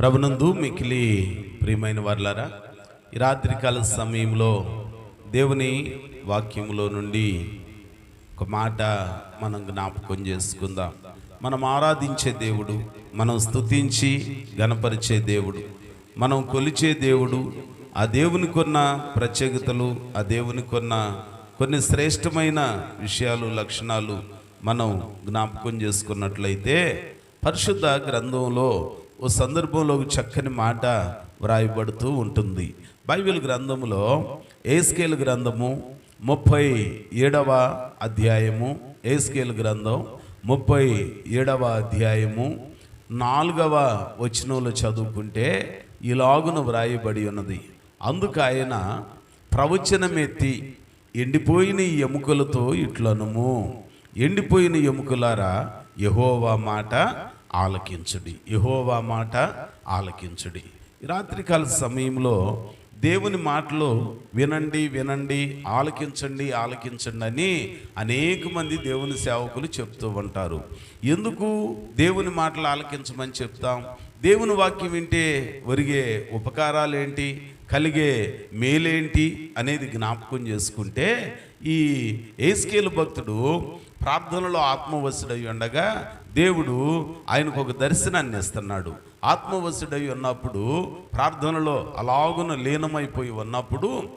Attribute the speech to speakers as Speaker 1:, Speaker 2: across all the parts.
Speaker 1: ప్రభునందు మికిలి ప్రియమైన వర్లారా ఈ రాత్రికాల సమయంలో దేవుని వాక్యములో నుండి ఒక మాట మనం జ్ఞాపకం చేసుకుందాం. మనం ఆరాధించే దేవుడు మనం స్తుతించి గణపరిచే దేవుడు మనం కొలిచే దేవుడు ఆ దేవునికి ఉన్న ప్రత్యేకతలు ఆ దేవునికి ఉన్న కొన్ని శ్రేష్టమైన విషయాలు లక్షణాలు మనం జ్ఞాపకం చేసుకున్నట్లయితే పరిశుద్ధ గ్రంథంలో ఓ సందర్భంలో ఒక చక్కని మాట వ్రాయబడుతూ ఉంటుంది. బైబిల్ గ్రంథములో ఏస్కేల్ గ్రంథము ముప్పై ఏడవ అధ్యాయము ఏస్కేల్ గ్రంథం ముప్పై ఏడవ అధ్యాయము నాలుగవ వచనంలో చదువుకుంటే ఇలాగున వ్రాయబడి ఉన్నది. అందుకు ఆయన ప్రవచనమెత్తి ఎండిపోయిన ఈ ఎముకలతో ఇట్లనుము. ఎండిపోయిన ఎముకలారా యహోవా మాట ఆలకించుడి. యహోవా మాట ఆలకించుడి. రాత్రికాల సమయంలో దేవుని మాటలు వినండి వినండి ఆలకించండి ఆలకించండి అని అనేక మంది దేవుని సేవకులు చెప్తూ ఉంటారు. ఎందుకు దేవుని మాటలు ఆలకించమని చెప్తాం? దేవుని వాక్యం వింటే ఒరిగే ఉపకారాలు ఏంటి కలిగే మేలేంటి? అనేది జ్ఞాపకం చేసుకుంటే ఈ ఏస్కేలు భక్తుడు ప్రార్థనలో ఆత్మవశుడై ఉండగా దేవుడు ఆయనకు ఒక దర్శనాన్ని ఇస్తున్నాడు. ఆత్మవశుడై ఉన్నప్పుడు ప్రార్థనలో అలాగున లీనమైపోయి ఉన్నప్పుడు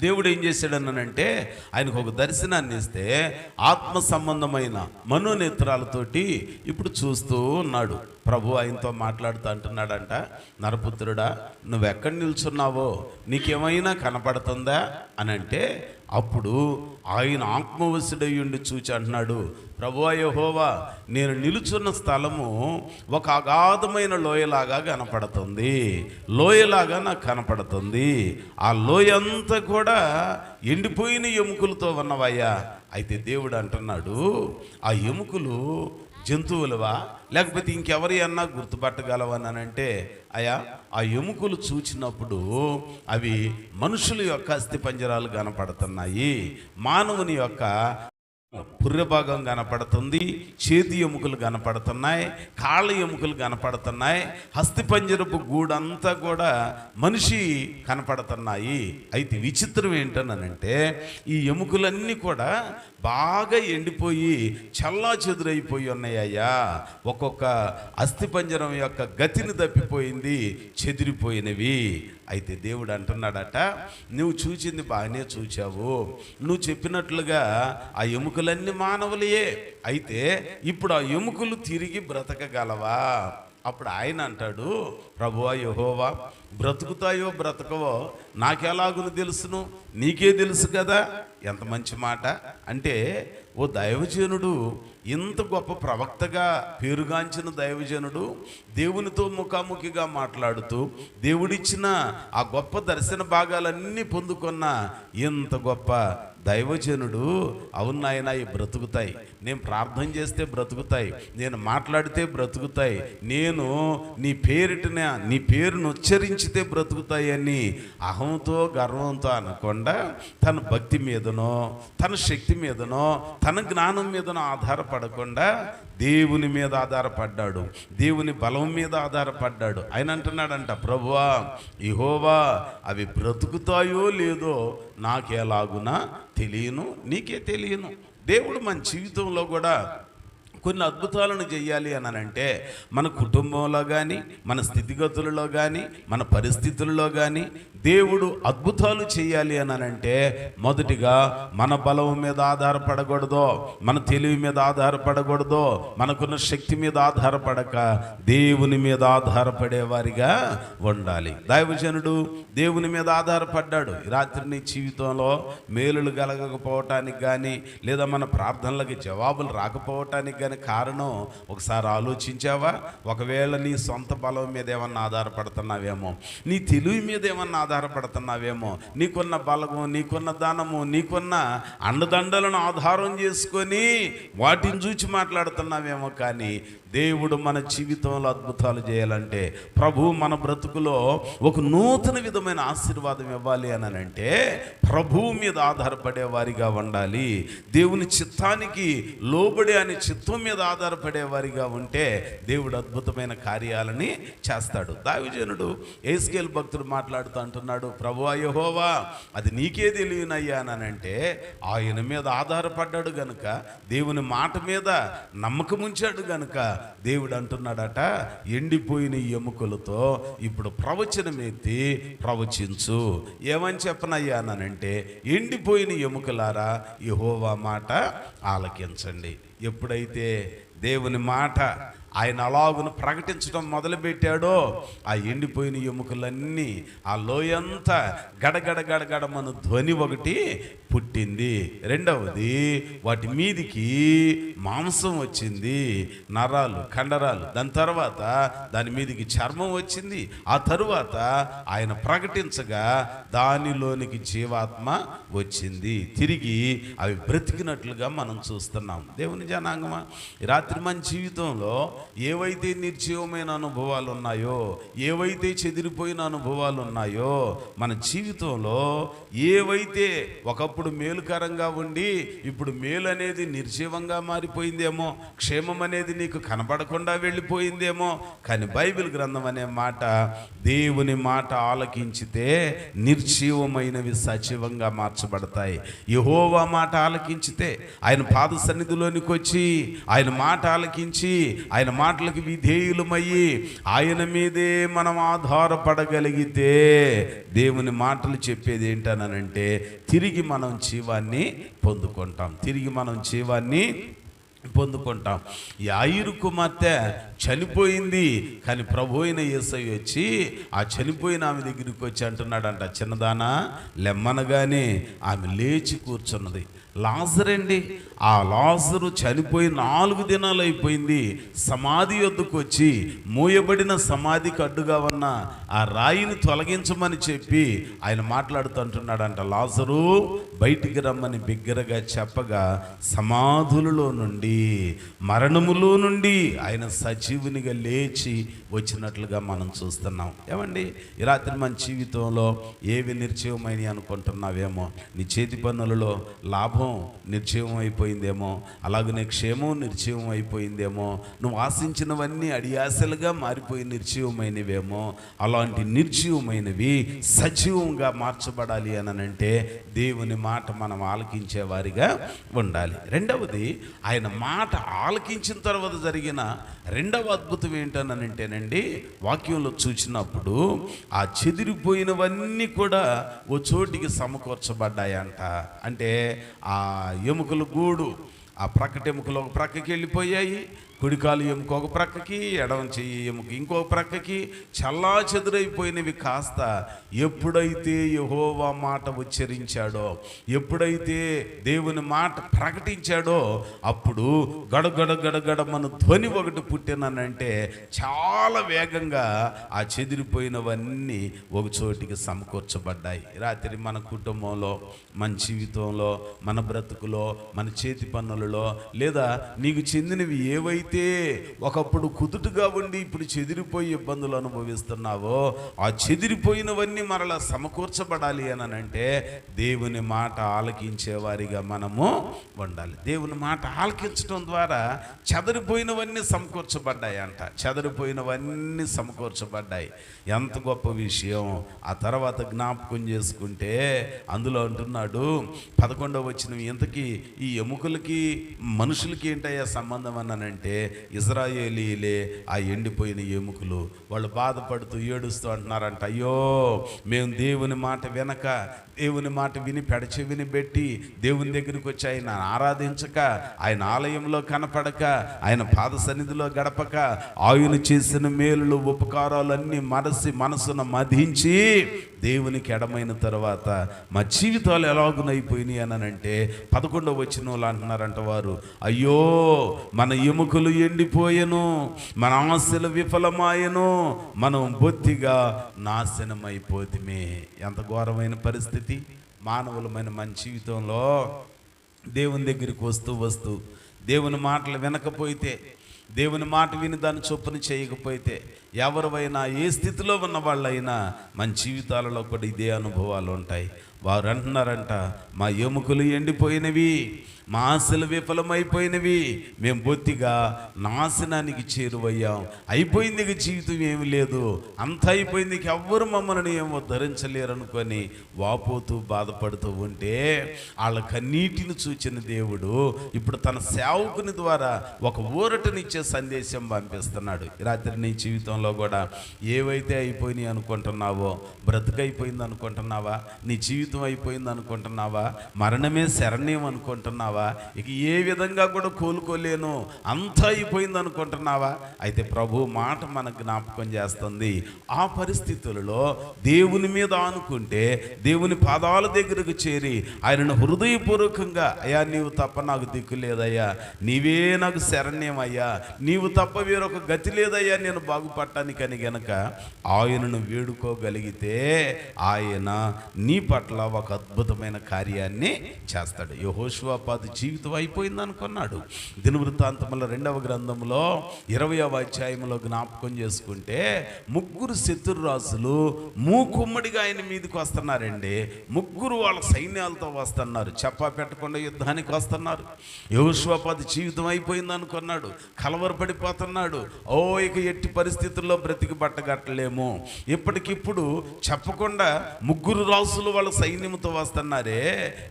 Speaker 1: దేవుడు ఏం చేశాడనంటే ఆయనకు ఒక దర్శనాన్ని ఇస్తే ఆత్మ సంబంధమైన మనోనేత్రాలతోటి ఇప్పుడు చూస్తూ ఉన్నాడు. ప్రభు ఆయనతో మాట్లాడుతూ అంటున్నాడంట నరపుత్రుడా నువ్వు ఎక్కడ నిల్చున్నావో నీకేమైనా కనపడుతుందా? అని అంటే అప్పుడు ఆయన ఆత్మవశుడయ్యుండి చూచి అంటున్నాడు ప్రభు యహోవా నేను నిలుచున్న స్థలము ఒక అగాధమైన లోయలాగా కనపడుతుంది. లోయలాగా నాకు కనపడుతుంది. ఆ లోయ అంతా కూడా ఎండిపోయిన ఎముకలతో ఉన్నవయ్యా. అయితే దేవుడు అంటున్నాడు ఆ ఎముకలు జంతువులవా? లేకపోతే ఇంకెవరి అన్నా గుర్తుపట్టగలవనంటే అయా ఆ ఎముకలు చూచినప్పుడు అవి మనుషుల యొక్క అస్థి పంజరాలు కనపడుతున్నాయి. మానవుని యొక్క భాగం కనపడుతుంది చేతి ఎముకలు కనపడుతున్నాయి కాళ్ళ ఎముకలు కనపడుతున్నాయి హస్తిపంజరపు గూడంతా కూడా మనిషి కనపడుతున్నాయి. అయితే విచిత్రం ఏంటనంటే ఈ ఎముకలన్నీ కూడా బాగా ఎండిపోయి చల్లా చెదురైపోయి ఉన్నాయ్యా ఒక్కొక్క అస్థిపంజరం యొక్క గతిని తప్పిపోయింది చెదిరిపోయినవి. అయితే దేవుడు అంటున్నాడట నువ్వు చూచింది బాగానే చూచావు. నువ్వు చెప్పినట్లుగా ఆ ఎముకలు ఎముకలన్నీ మానవులయే. అయితే ఇప్పుడు ఆ ఎముకలు తిరిగి బ్రతకగలవా? అప్పుడు ఆయన అంటాడు ప్రభువా యహోవా బ్రతుకుతాయో బ్రతకవో? నాకెలాగును తెలుసును? నీకే తెలుసు కదా? ఎంత మంచి మాట. అంటే ఓ దైవజనుడు ఇంత గొప్ప ప్రవక్తగా పేరుగాంచిన దైవజనుడు దేవునితో ముఖాముఖిగా మాట్లాడుతూ దేవుడిచ్చిన ఆ గొప్ప దర్శన భాగాలన్నీ పొందుకున్న ఇంత గొప్ప దైవజనుడు అవును నాయన బ్రతుకుతాయి. నేను ప్రార్థన చేస్తే బ్రతుకుతాయి. నేను మాట్లాడితే బ్రతుకుతాయి. నేను నీ పేరిటిన నీ పేరును ఉచ్చరించితే బ్రతుకుతాయి అని అహంతో గర్వంతో అనకుండా తన భక్తి మీదనో తన శక్తి మీదనో తన జ్ఞానం మీదనో ఆధారపడకుండా దేవుని మీద ఆధారపడ్డాడు. దేవుని బలం మీద ఆధారపడ్డాడు. ఆయన అంటున్నాడంట ప్రభువా ఇహోవా అవి బ్రతుకుతాయో లేదో నాకెలాగునా తెలియను నీకే తెలియను. దేవుడు మన జీవితంలో కూడా కొన్ని అద్భుతాలను చేయాలి అని అంటే మన కుటుంబంలో కానీ మన స్థితిగతులలో కానీ మన పరిస్థితుల్లో కానీ దేవుడు అద్భుతాలు చేయాలి అని అంటే మొదటిగా మన బలం మీద ఆధారపడకూడదో మన తెలివి మీద ఆధారపడకూడదో మనకున్న శక్తి మీద ఆధారపడక దేవుని మీద ఆధారపడే వారిగా ఉండాలి. దైవజనుడు దేవుని మీద ఆధారపడ్డాడు. రాత్రిని రాత్రి నీ జీవితంలో మేలులు కలగకపోవటానికి కానీ లేదా మన ప్రార్థనలకి జవాబులు రాకపోవటానికి కానీ కారణం? ఒకసారి ఆలోచించావా? ఒకవేళ నీ సొంత బలం మీద ఏమన్నా ఆధారపడుతున్నావేమో నీ తెలివి మీద ఏమన్నా ఆధారపడుతున్నావేమో నీకున్న బలము నీకున్న దానము నీకున్న అండదండలను ఆధారం చేసుకొని వాటిని చూచి మాట్లాడుతున్నావేమో కానీ దేవుడు మన జీవితంలో అద్భుతాలు చేయాలంటే ప్రభు మన బ్రతుకులో ఒక నూతన విధమైన ఆశీర్వాదం ఇవ్వాలి అని అంటే ప్రభువు మీద ఆధారపడే వారిగా ఉండాలి. దేవుని చిత్తానికి లోబడి అని చిత్తం మీద ఆధారపడే వారిగా ఉంటే దేవుడు అద్భుతమైన కార్యాలని చేస్తాడు. దావిజనుడు ఏస్కేల్ భక్తుడు మాట్లాడుతూ అంటున్నాడు ప్రభు అయ్యహోవా అది నీకే తెలియనయ్యా అని అంటే ఆయన మీద ఆధారపడ్డాడు గనుక దేవుని మాట మీద నమ్మకం ఉంచాడు గనుక దేవుడు అంటున్నాడట ఎండిపోయిన ఎముకలతో ఇప్పుడు ప్రవచనం ఎత్తి ప్రవచించు. ఏమని చెప్పనయ్యా అనంటే ఎండిపోయిన ఎముకలారా యహోవా మాట ఆలకించండి. ఎప్పుడైతే దేవుని మాట ఆయన అలాగును ప్రకటించడం మొదలుపెట్టాడో ఆ ఎండిపోయిన ఎముకలన్నీ ఆ లోయంతా గడగడ గడగడమను ధ్వని ఒకటి పుట్టింది. రెండవది వాటి మీదికి మాంసం వచ్చింది. నరాలు కండరాలు. దాని తర్వాత దాని మీదికి చర్మం వచ్చింది. ఆ తరువాత ఆయన ప్రకటించగా దానిలోనికి జీవాత్మ వచ్చింది. తిరిగి అవి బ్రతికినట్లుగా మనం చూస్తున్నాం. దేవుని జనాంగమా? రాత్రి మన జీవితంలో ఏవైతే నిర్జీవమైన అనుభవాలు ఉన్నాయో ఏవైతే చెదిరిపోయిన అనుభవాలు ఉన్నాయో మన జీవితంలో ఏవైతే ఒకప్పుడు మేలుకరంగా ఉండి ఇప్పుడు మేలు అనేది నిర్జీవంగా మారిపోయిందేమో క్షేమం అనేది నీకు కనపడకుండా వెళ్ళిపోయిందేమో కానీ బైబిల్ గ్రంథం అనే మాట దేవుని మాట ఆలకించితే నిర్జీవమైనవి సజీవంగా మార్చబడతాయి. యహోవా మాట ఆలకించితే ఆయన పాద సన్నిధిలోనికి వచ్చి ఆయన మాట ఆలకించి ఆయన మాటలకు విధేయులమయ్యి ఆయన మీదే మనం ఆధారపడగలిగితే దేవుని మాటలు చెప్పేది ఏంటనంటే తిరిగి మనం జీవాన్ని పొందుకుంటాం. తిరిగి మనం జీవాన్ని పొందుకుంటాం. యాయురు కుమార్తె చనిపోయింది కానీ ప్రభు అయిన యేసై వచ్చి ఆ చనిపోయిన ఆమె దగ్గరికి వచ్చి అంటున్నాడంట చిన్నదానా లెమ్మనగానే ఆమె లేచి కూర్చున్నది. లాజరండి ఆ లాజరు చనిపోయి నాలుగు దినాలు అయిపోయింది. సమాధి వద్దకు వచ్చి మూయబడిన సమాధికి అడ్డుగా ఉన్న ఆ రాయిని తొలగించమని చెప్పి ఆయన మాట్లాడుతుంటున్నాడంట లాజరు బయటికి రమ్మని బిగ్గరగా చెప్పగా సమాధులలో నుండి మరణములో నుండి ఆయన సచి సజీవునిగా లేచి వచ్చినట్లుగా మనం చూస్తున్నాం. ఏమండి? ఈ రాత్రి మన జీవితంలో ఏవి నిర్జీవమైనవి అనుకుంటున్నావేమో? నీ చేతి పనులలో లాభం నిర్జీవం అయిపోయిందేమో అలాగనే క్షేమం నిర్జీవం అయిపోయిందేమో నువ్వు ఆశించినవన్నీ అడియాసలుగా మారిపోయి నిర్జీవమైనవేమో? అలాంటి నిర్జీవమైనవి సజీవంగా మార్చబడాలి అని అంటే దేవుని మాట మనం ఆలకించే వారిగా ఉండాలి. రెండవది ఆయన మాట ఆలకించిన తర్వాత జరిగిన రెండవ అద్భుతం ఏంటనంటేనండి వాక్యంలో చూసినప్పుడు ఆ చెదిరిపోయినవన్నీ కూడా ఓ చోటికి సమకూర్చబడ్డాయంట. అంటే ఆ ఎముకలు గూడు ఆ ప్రక్కటెముకలు ఒక ప్రక్కకి వెళ్ళిపోయాయి కుడికాలు ఎముక ఒక ప్రక్కకి ఎడమ చెయ్యి ఎముక ఇంకో ప్రక్కకి చల్లా చెదురైపోయినవి కాస్త ఎప్పుడైతే యహోవా మాట ఉచ్చరించాడో ఎప్పుడైతే దేవుని మాట ప్రకటించాడో అప్పుడు గడగడ గడగడ మన ధ్వని ఒకటి పుట్టిననంటే చాలా వేగంగా ఆ చెదిరిపోయినవన్నీ ఒక చోటికి సమకూర్చబడ్డాయి. రాత్రి మన కుటుంబంలో మన జీవితంలో మన బ్రతుకులో మన చేతి పనులలో లేదా నీకు చెందినవి ఏవైతే ఒకప్పుడు కుదుటుగా ఉండి ఇప్పుడు చెదిరిపోయి ఇబ్బందులు అనుభవిస్తున్నావో ఆ చెదిరిపోయినవన్నీ మరలా సమకూర్చబడాలి అని అంటే దేవుని మాట ఆలకించేవారిగా మనము ఉండాలి. దేవుని మాట ఆలకించడం ద్వారా చెదరిపోయినవన్నీ సమకూర్చబడ్డాయి అంట. చెదరిపోయినవన్నీ సమకూర్చబడ్డాయి. ఎంత గొప్ప విషయం. ఆ తర్వాత జ్ఞాపకం చేసుకుంటే అందులో అంటున్నాడు పదకొండవ వచ్చిన ఇంతకీ ఈ ఎముకలకి మనుషులకి ఏంటయ్యా సంబంధం? అన్నానంటే ఇజ్రాయేలీలే ఆ ఎండిపోయిన ఎముకలు. వాళ్ళు బాధపడుతూ ఏడుస్తూ అంటున్నారంట అయ్యో మేము దేవుని మాట వినక దేవుని మాట విని పెడచెవిని పెట్టి దేవుని దగ్గరికి వచ్చి ఆయన ఆరాధించక ఆయన ఆలయంలో కనపడక ఆయన పాద సన్నిధిలో గడపక ఆయన చేసిన మేలులు ఉపకారాలన్నీ మనసి మనసును మధించి దేవునికి ఎడమైన తర్వాత మా జీవితాలు ఎలాగునైపోయినాయి అని అంటే పదకొండవ వచ్చిన వాళ్ళు అంటున్నారంట వారు అయ్యో మన ఎముకలు ఎండిపోయెను మన ఆశలు విఫలమాయను మనం బొత్తిగా నాశనమైపోతిమే. ఎంత ఘోరమైన పరిస్థితి. మానవులమైన మన జీవితంలో దేవుని దగ్గరికి వస్తూ వస్తూ దేవుని మాటలు వినకపోతే దేవుని మాట విని దాని చొప్పున చేయకపోతే ఎవరివైనా ఏ స్థితిలో ఉన్న వాళ్ళైనా మన జీవితాలలో కూడా ఇదే అనుభవాలు ఉంటాయి. వారు అంటున్నారంట మా ఎముకలు ఎండిపోయినవి మా ఆశలు విఫలమైపోయినవి. మేము బొత్తిగా నాశనానికి చేరువయ్యాం. అయిపోయింది జీవితం ఏమి లేదు. అంత అయిపోయింది ఎవ్వరు మమ్మల్ని ఏమో ధరించలేరనుకొని వాపోతూ బాధపడుతూ ఉంటే వాళ్ళ కన్నీటిని చూచిన దేవుడు ఇప్పుడు తన సేవకుని ద్వారా ఒక ఊరటనిచ్చే సందేశం పంపిస్తున్నాడు. రాత్రి నీ జీవితంలో కూడా ఏవైతే అయిపోయినాయి అనుకుంటున్నావో బ్రతుకైపోయింది అనుకుంటున్నావా నీ జీవితం అయిపోయింది అనుకుంటున్నావా మరణమే శరణ్యం అనుకుంటున్నావా ఇక ఏ విధంగా కూడా కోలుకోలేను. అంతా అయిపోయింది అనుకుంటున్నావా? అయితే ప్రభు మాట మన జ్ఞాపకం చేస్తుంది. ఆ పరిస్థితులలో దేవుని మీద అనుకుంటే దేవుని పాదాల దగ్గరకు చేరి ఆయనను హృదయపూర్వకంగా అయ్యా నీవు తప్ప నాకు దిక్కు లేదయ్యా. నీవే నాకు శరణ్యం అయ్యా. నీవు తప్ప వేరొక గతి లేదయ్యా. నేను బాగుపడటానికని గనక ఆయనను వేడుకోగలిగితే ఆయన నీ పట్ల ఒక అద్భుతమైన కార్యాన్ని చేస్తాడు. తర్వాత జీవితం అయిపోయింది అనుకున్నాడు దినవృత్తాంతముల రెండవ గ్రంథంలో ఇరవయవ అధ్యాయంలో జ్ఞాపకం చేసుకుంటే ముగ్గురు శత్రురాజులు మూకుమ్మడిగా ఆయన మీదకి వస్తున్నారండి. ముగ్గురు వాళ్ళ సైన్యాలతో వస్తున్నారు. చెప్పా పెట్టకుండా యుద్ధానికి వస్తున్నారు. యహోష్వాపాది జీవితం అయిపోయింది అనుకున్నాడు కలవరపడిపోతున్నాడు. ఓ ఇక ఎట్టి పరిస్థితుల్లో బ్రతికి పట్టగట్టలేము ఇప్పటికిప్పుడు చెప్పకుండా ముగ్గురు రాసులు వాళ్ళ సైన్యంతో వస్తున్నారే.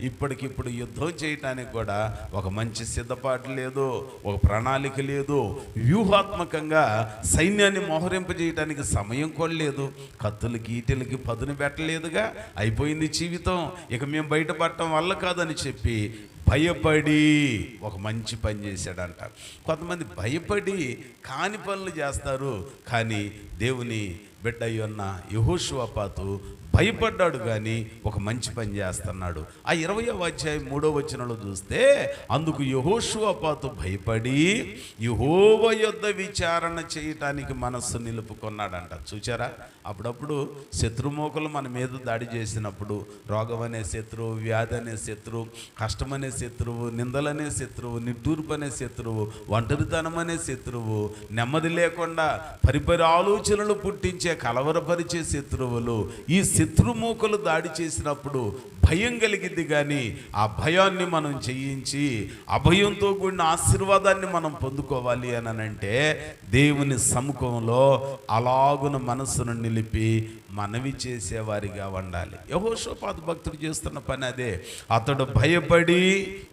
Speaker 1: ఇప్పటికిప్పుడు యుద్ధం చేయటానికి కూడా ఒక మంచి సిద్ధపాటు లేదు ఒక ప్రణాళిక లేదు. వ్యూహాత్మకంగా సైన్యాన్ని మోహరింపజేయటానికి సమయం కూడా లేదు. కత్తులకి ఈటెలకి పదును పెట్టలేదుగా. అయిపోయింది జీవితం. ఇక మేము బయటపడటం వల్ల కాదని చెప్పి భయపడి ఒక మంచి పని చేశాడంట. కొంతమంది భయపడి కాని పనులు చేస్తారు. కానీ దేవుని బిడ్డ అయ్యున్న యహోశివపాతు భయపడ్డాడు కానీ ఒక మంచి పని చేస్తున్నాడు. ఆ ఇరవై అధ్యాయం మూడో వచనంలో చూస్తే అందుకు యహోషువపాతు భయపడి యహోవ యొద్ద విచారణ చేయటానికి మనస్సు నిలుపుకున్నాడంట. చూచారా? అప్పుడప్పుడు శత్రుమోకలు మన మీద దాడి చేసినప్పుడు రోగం అనే శత్రువు వ్యాధి అనే శత్రువు కష్టం అనే శత్రువు నిందలనే శత్రువు నిట్టూర్పు అనే శత్రువు ఒంటరితనం అనే శత్రువు నెమ్మది లేకుండా పరిపరి ఆలోచనలు పుట్టించే కలవరపరిచే శత్రువులు ఈ శత్రుమూకలు దాడి చేసినప్పుడు భయం కలిగింది కానీ ఆ భయాన్ని మనం జయించి అభయంతో కూడిన ఆశీర్వాదాన్ని మనం పొందుకోవాలి అని అంటే దేవుని సముఖంలో అలాగున మనస్సును నిలిపి మనవి చేసేవారిగా ఉండాలి యహోషోపాత భక్తుడు చేస్తున్న పని అదే. అతడు భయపడి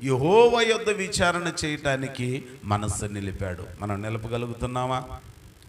Speaker 1: యహోవ యొద్ద విచారణ చేయటానికి మనస్సు నిలిపాడు. మనం నిలపగలుగుతున్నామా?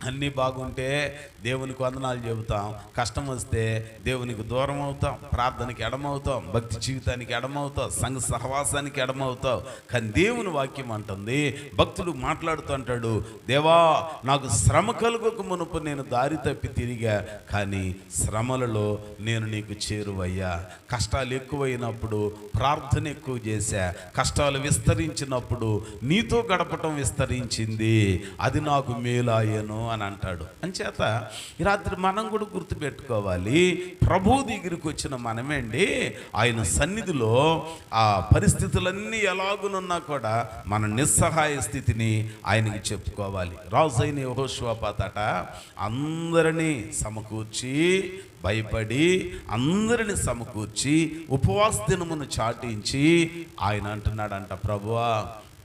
Speaker 1: అన్నీ బాగుంటే దేవునికి వందనాలు చెబుతాం. కష్టం వస్తే దేవునికి దూరం అవుతాం. ప్రార్థనకి ఎడమవుతాం భక్తి జీవితానికి ఎడమవుతాం సంఘ సహవాసానికి ఎడమవుతాం కానీ దేవుని వాక్యం అంటుంది భక్తుడు మాట్లాడుతూ అంటాడు దేవా నాకు శ్రమ కలుగుక మునుపు నేను దారి తప్పి తిరిగా కానీ శ్రమలలో నేను నీకు చేరువయ్యా. కష్టాలు ఎక్కువైనప్పుడు ప్రార్థన ఎక్కువ చేశా. కష్టాలు విస్తరించినప్పుడు నీతో గడపటం విస్తరించింది. అది నాకు మేలాయను అని అంటాడు. అంచేత ఈ రాత్రి మనం కూడా గుర్తుపెట్టుకోవాలి. ప్రభు దగ్గరికి వచ్చిన మనమేండి ఆయన సన్నిధిలో ఆ పరిస్థితులన్నీ ఎలాగునున్నా కూడా మన నిస్సహాయ స్థితిని ఆయనకి చెప్పుకోవాలి. రాజు అయిన యెహోషువపాతట అందరినీ సమకూర్చి భయపడి అందరిని సమకూర్చి ఉపవాస దినమును చాటించి ఆయన అంటున్నాడంట ప్రభువా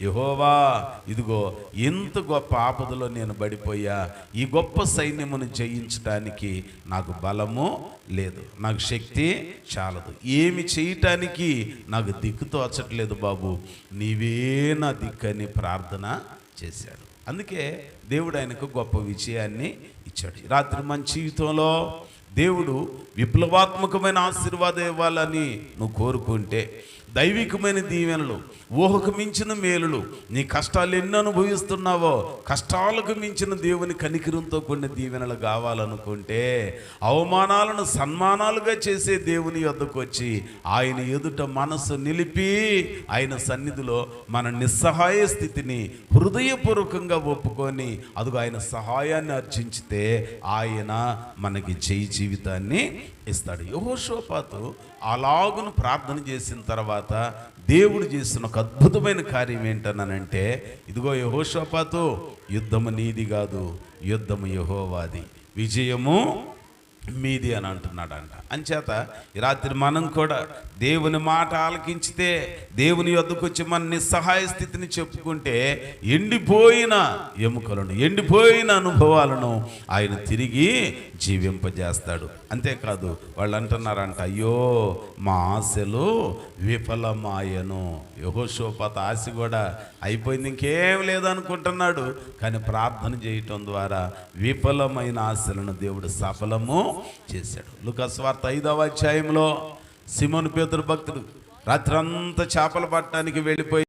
Speaker 1: యహోవా ఇదిగో ఎంత గొప్ప ఆపదలో నేను పడిపోయా. ఈ గొప్ప సైన్యమును జయించడానికి నాకు బలము లేదు నాకు శక్తి చాలదు. ఏమి చేయటానికి నాకు దిక్కు తోచట్లేదు బాబు. నీవే నా దిక్కని ప్రార్థన చేశాడు. అందుకే దేవుడు ఆయనకు గొప్ప విజయాన్ని ఇచ్చాడు. రాత్రి మన జీవితంలో దేవుడు విప్లవాత్మకమైన ఆశీర్వాదం ఇవ్వాలని నువ్వు కోరుకుంటే దైవికమైన దీవెనలు ఊహకు మించిన మేలులు నీ కష్టాలు ఎన్ని అనుభవిస్తున్నావో కష్టాలకు మించిన దేవుని కనికిరంతో కొన్ని దీవెనలు కావాలనుకుంటే అవమానాలను సన్మానాలుగా చేసే దేవుని యొద్దకు వచ్చి ఆయన ఎదుట మనసు నిలిపి ఆయన సన్నిధిలో మన నిస్సహాయ స్థితిని హృదయపూర్వకంగా ఒప్పుకొని అదుగు ఆయన సహాయాన్ని అర్చించితే ఆయన మనకి చేయి జీవితాన్ని ఇస్తాడు. యహోషోపాతు అలాగును ప్రార్థన చేసిన తర్వాత దేవుడు చేసిన ఒక అద్భుతమైన కార్యం ఏంటన్నానంటే ఇదిగో యహోషోపాతు యుద్ధము నీది కాదు యుద్ధము యహోవాది విజయము మీది అని అంటున్నాడంట. అంచేత ఈ రాత్రి మనం కూడా దేవుని మాట ఆలకించితే దేవుని యొద్దకు వచ్చి మన నిస్సహాయ స్థితిని చెప్పుకుంటే ఎండిపోయిన ఎముకలను ఎండిపోయిన అనుభవాలను ఆయన తిరిగి జీవింపజేస్తాడు. అంతేకాదు వాళ్ళు అంటున్నారంట అయ్యో మా ఆశలు విఫలమాయను. యహోశోపత ఆశ కూడా అయిపోయింది ఇంకేం లేదనుకుంటున్నాడు. కానీ ప్రార్థన చేయటం ద్వారా విఫలమైన ఆశలను దేవుడు సఫలము చేశాడు. లుకస్వార్త ఐదవ అధ్యాయంలో సిమోను పేతురు భక్తుడు రాత్రంతా చేపలు పట్టడానికి వెళ్ళిపోయి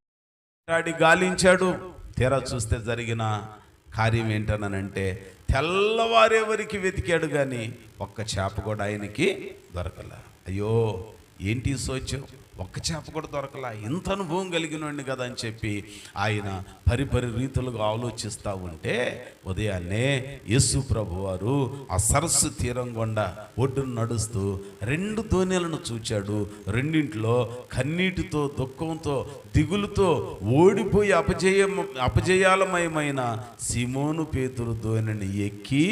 Speaker 1: ఆడి గాలించాడు. తీరా చూస్తే జరిగిన కార్యం ఏంటనంటే తెల్లవారే వరకు వెతికాడు కానీ ఒక్క చేప కూడా ఆయనకి దొరకల. అయ్యో ఏంటి సోచం ఒక్క చేప కూడా దొరకలా. ఇంత అనుభవం కలిగినండి కదా అని చెప్పి ఆయన పరిపరి రీతులుగా ఆలోచిస్తూ ఉంటే ఉదయాన్నే యేసు ప్రభు వారు ఆ సరస్సు తీరం గుండా ఒడ్డును నడుస్తూ రెండు దోణెలను చూచాడు. రెండింటిలో కన్నీటితో దుఃఖంతో దిగులుతో ఓడిపోయి అపజయ అపజయాలమయమైన సిమోను పేతురు దోణిని ఎక్కి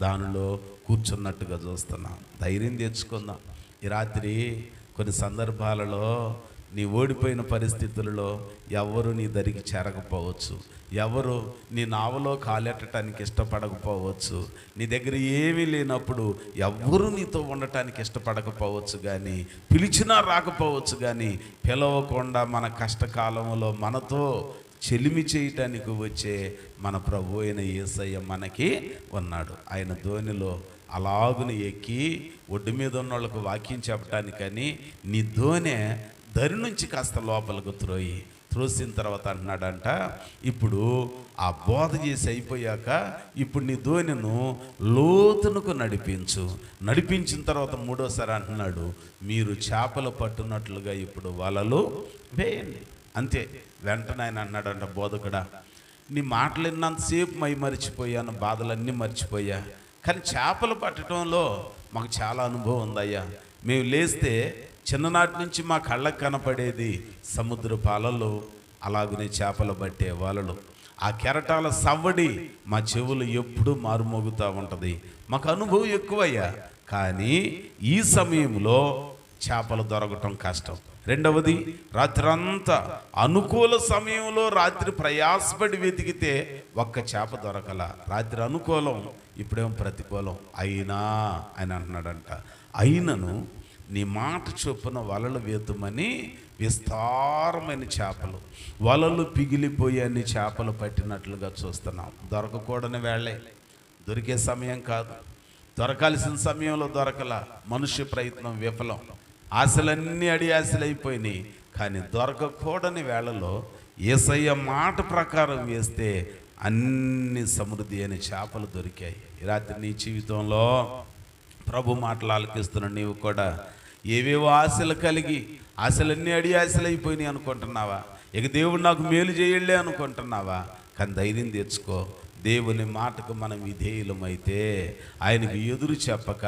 Speaker 1: దానిలో కూర్చున్నట్టుగా చూస్తున్నాం. ధైర్యం తెచ్చుకుందాం. ఈ రాత్రి కొన్ని సందర్భాలలో నీ ఓడిపోయిన పరిస్థితులలో ఎవరు నీ దరికి చేరకపోవచ్చు. ఎవరు నీ నావలో కాలెట్టడానికి ఇష్టపడకపోవచ్చు. నీ దగ్గర ఏమీ లేనప్పుడు ఎవ్వరు నీతో ఉండటానికి ఇష్టపడకపోవచ్చు కానీ పిలిచినా రాకపోవచ్చు కానీ పిలవకుండా మన కష్టకాలంలో మనతో చెలిమి చేయటానికి వచ్చే మన ప్రభు అయిన ఏసయ్య మనకి ఉన్నాడు. ఆయన ధోనిలో అలాగుని ఎక్కి ఒడ్డు మీద ఉన్న వాళ్ళకు వాక్యం చెప్పడానికని నీ ధోనె దరి నుంచి కాస్త లోపలికి త్రోయి త్రోసిన తర్వాత అంటున్నాడంట ఇప్పుడు ఆ బోధ చేసి అయిపోయాక ఇప్పుడు నీ ధోనిను లోతునకు నడిపించు. నడిపించిన తర్వాత మూడోసారి అంటున్నాడు మీరు చేపలు పట్టునట్లుగా ఇప్పుడు వలలు వేయండి. అంతే వెంటనే ఆయన అన్నాడంట బోధకుడా నీ మాటలు విన్నంతసేపు మై మర్చిపోయాను బాధలన్నీ మర్చిపోయా. కానీ చేపలు పట్టడంలో మాకు చాలా అనుభవం ఉందయ్యా. మేము లేస్తే చిన్ననాటి నుంచి మా కళ్ళకు కనపడేది సముద్ర పాలలు అలాగనే చేపలు పట్టే వాళ్ళు ఆ కెరటాల సవ్వడి మా చెవులు ఎప్పుడూ మారుమోగుతూ ఉంటుంది. మాకు అనుభవం ఎక్కువయ్యా. కానీ ఈ సమయంలో చేపలు దొరకటం కష్టం. రెండవది రాత్రంతా అనుకూల సమయంలో రాత్రి ప్రయాసపడి వెతికితే ఒక్క చేప దొరకల. రాత్రి అనుకూలం ఇప్పుడేమో ప్రతికూలం? అయినా అని అంటున్నాడంట. అయినను నీ మాట చొప్పున వలలు వేతుమని విస్తారమైన చేపలు వలలు పిగిలిపోయాన్ని చేపలు పట్టినట్లుగా చూస్తున్నాం. దొరకకూడని వేళే దొరికే సమయం కాదు. దొరకాల్సిన సమయంలో దొరకల. మనుష్య ప్రయత్నం విఫలం. ఆశలన్నీ అడి ఆశలైపోయినాయి. కానీ దొరకకూడని వేళలో ఏసయ్య మాట ప్రకారం వేస్తే అన్ని సమృద్ధి అయిన చేపలు దొరికాయి. రాత్రి నీ జీవితంలో ప్రభు మాటలు ఆలకిస్తున్న నీవు కూడా ఏవేవో ఆశలు కలిగి ఆశలన్నీ అడి ఆశలు అయిపోయినాయి అనుకుంటున్నావా? ఇక దేవుడు నాకు మేలు చేయలే అనుకుంటున్నావా? కానీ ధైర్యం తెచ్చుకో. దేవుని మాటకు మనం విధేయులమైతే ఆయనకు ఎదురు చెప్పక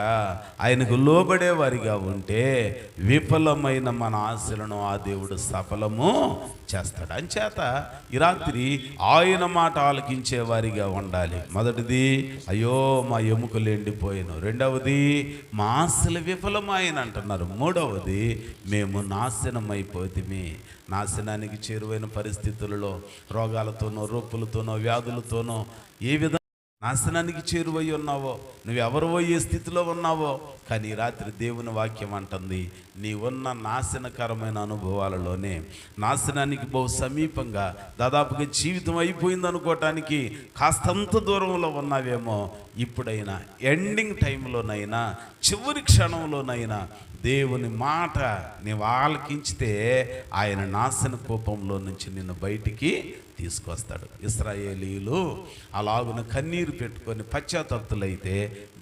Speaker 1: ఆయనకు లోబడే వారిగా ఉంటే విఫలమైన మన ఆశలను ఆ దేవుడు సఫలము చేస్తాడు. అంచేత ఈ రాత్రి ఆయన మాట ఆలకించేవారిగా ఉండాలి. మొదటిది అయ్యో మా ఎముకలు ఎండిపోయాను. రెండవది మా ఆశలు విఫలమాయన అంటున్నారు. మూడవది మేము నాశనమైపోతే నాశనానికి చేరువైన పరిస్థితులలో రోగాలతోనో రొప్పులతోనో వ్యాధులతోనో ఏ విధంగా నాశనానికి చేరువై ఉన్నావో నువ్వెవరు ఏ స్థితిలో ఉన్నావో కానీ రాత్రి దేవుని వాక్యం అంటుంది నీ ఉన్న నాశనకరమైన అనుభవాలలోనే నాశనానికి బహు సమీపంగా దాదాపుగా జీవితం అయిపోయింది అనుకోవటానికి కాస్తంత దూరంలో ఉన్నావేమో ఇప్పుడైనా ఎండింగ్ టైంలోనైనా చివరి క్షణంలోనైనా దేవుని మాట నీవు ఆలకించితే ఆయన నాశన కోపంలో నుంచి నిన్ను బయటికి తీసుకొస్తాడు. ఇస్రాయేలీలు అలాగున కన్నీరు పెట్టుకొని పశ్చాత్తప్తులైతే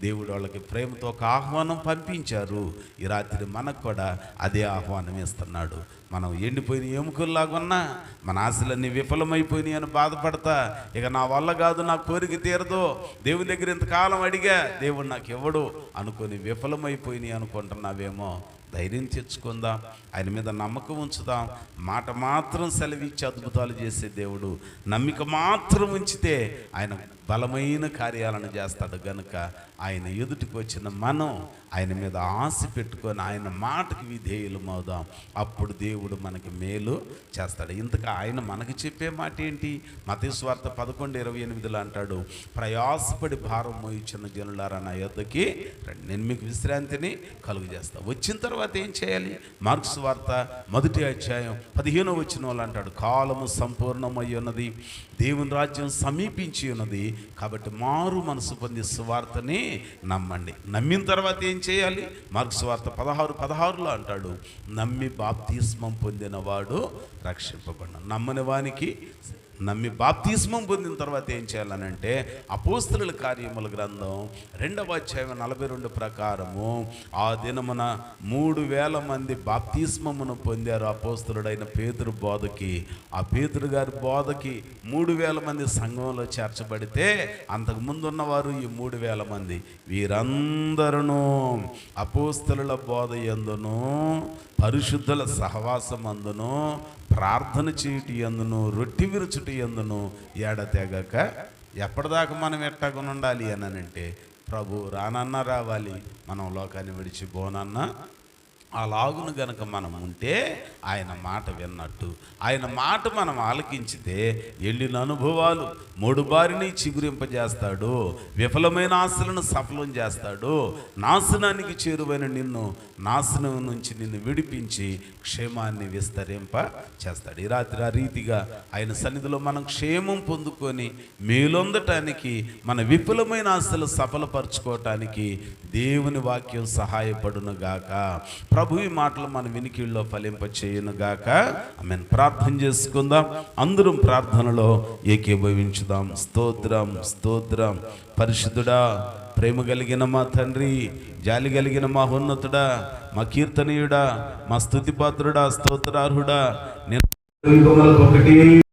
Speaker 1: దేవుడు వాళ్ళకి ప్రేమతో ఒక ఆహ్వానం పంపించారు. ఈ రాత్రి మనకు కూడా అదే ఆహ్వానం ఇస్తున్నాడు. మనం ఎండిపోయిన ఎముకల్లాగున్నా మన ఆశలన్నీ విఫలమైపోయినాయి అని బాధపడతా ఇక నా వల్ల కాదు నా కోరిక తీరదు దేవుని దగ్గర ఇంతకాలం అడిగా దేవుడు నాకు ఇవ్వడు అనుకొని విఫలమైపోయినాయి అనుకుంటున్నావేమో ధైర్యం తెచ్చుకుందాం ఆయన మీద నమ్మకం ఉంచుదాం. మాట మాత్రం సెలవిచ్చి అద్భుతాలు చేసే దేవుడు. నమ్మిక మాత్రం ఉంచితే ఆయన బలమైన కార్యాలను చేస్తాడు గనుక ఆయన ఎదుటికి వచ్చిన మనం ఆయన మీద ఆశ పెట్టుకొని ఆయన మాటకి విధేయులమవుదాం. అప్పుడు దేవుడు మనకి మేలు చేస్తాడు. ఇంతకు ఆయన మనకి చెప్పే మాట ఏంటి? మతేశ్వార్త పదకొండు ఇరవై ఎనిమిదిలో అంటాడు ప్రయాసపడి భారం మోయించిన జనులారా నా యొద్దకి నేను మీకు విశ్రాంతిని కలుగు చేస్తా వచ్చిన తర్వాత ఏం చేయాలి? మార్క్స్ వార్త మొదటి అధ్యాయం పదిహేనో వచ్చిన వాళ్ళు అంటాడు కాలము సంపూర్ణమై ఉన్నది దేవుని రాజ్యం సమీపించి ఉన్నది కాబట్టి మారు మనసు పొంది సువార్తని నమ్మండి. నమ్మిన తర్వాత ఏం చేయాలి? మార్క్స్ వార్త పదహారు పదహారులో అంటాడు నమ్మి బాప్తిస్మం పొందినవాడు రక్షింపబడిన. నమ్మని వానికి నమ్మి బాప్తిస్మం పొందిన తర్వాత ఏం చేయాలనంటే అపోస్తుల కార్యముల గ్రంథం రెండవ అధ్యాయం నలభై రెండు ప్రకారము ఆ దినమున మూడు వేల మంది బాప్తిస్మమును పొందారు అపోస్తులుడైన పేతురు బోధకి. ఆ పేతురు గారి బోధకి మూడు వేల మంది సంఘంలో చేర్చబడితే అంతకుముందు ఉన్నవారు ఈ మూడు వేల మంది. వీరందరూ అపోస్తుల బోధ ఎందును పరిశుద్ధుల సహవాసమందును ప్రార్థన చేయుటి ఎందును రొట్టి విరుచుటి ఎందును ఏడతెగక ఎప్పటిదాకా మనం ఎట్టగా ఉండాలి అని అంటే ప్రభు రానన్నా రావాలి. మనం లోకాన్ని విడిచి పోనన్నా అలాగును గనక మనం ఉంటే ఆయన మాట విన్నట్టు. ఆయన మాట మనం ఆలకించితే వెళ్ళిన అనుభవాలు మూడు బారిని చిగురింపజేస్తాడు. విఫలమైన ఆశలను సఫలం చేస్తాడు. నాశనానికి చేరువైన నిన్ను నాశనం నుంచి నిన్ను విడిపించి క్షేమాన్ని విస్తరింప చేస్తాడు ఈ రాత్రి ఆ రీతిగా ఆయన సన్నిధిలో మనం క్షేమం పొందుకొని మేలొందటానికి మన విపులమైన ఆశలు సఫలపరచుకోవటానికి దేవుని వాక్యం సహాయపడునుగాక. ప్రభు ఈ మాటలు మన వినికిల్లో ఫలింప చేయును ఆమె ప్రార్థన చేసుకుందాం. అందరం ప్రార్థనలో ఏకీభవించుదాం. స్తోత్రం స్తోత్రం. పరిశుద్ధుడా ప్రేమ కలిగిన మా తండ్రి జాలి కలిగిన మా ఉన్నతుడా మా కీర్తనీయుడా మా స్తుతిపాత్రుడా స్తోత్రార్హుడా నేను ఒకటి.